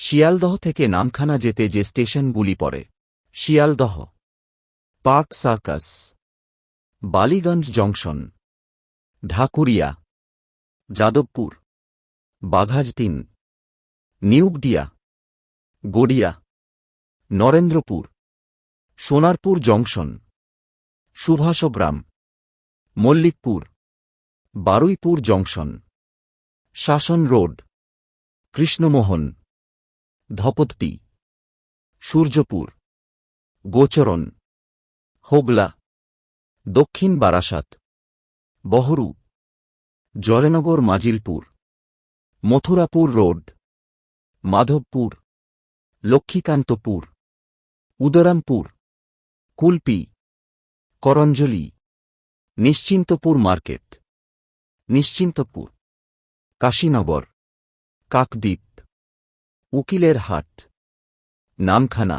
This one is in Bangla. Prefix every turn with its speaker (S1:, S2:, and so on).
S1: শিয়ালদহ থেকে নামখানা যেতে যে স্টেশনগুলি পড়ে, Sealdah. Park circus. Ballygunge junction. Dhakuria. Jadavpur. বাঘাজ তিন। নিউগডিয়া। গড়িয়া। নরেন্দ্রপুর। সোনারপুর জংশন। সুভাষগ্রাম। মল্লিকপুর। বারুইপুর জংশন। শাসন রোড। কৃষ্ণমোহন। ধপতপি সূর্যপুর, গোচরণ, হোগলা, দক্ষিণ বারাসাত, বহরু জয়নগর মাজিলপুর, মথুরাপুর রোড, মাধবপুর, লক্ষ্মীকান্তপুর, উদরামপুর, কুলপি, করঞ্জলি, নিশ্চিন্তপুর মার্কেট, নিশ্চিন্তপুর, কাশীনগর, কাকদ্বীপ। উকিলের হাট নামখানা।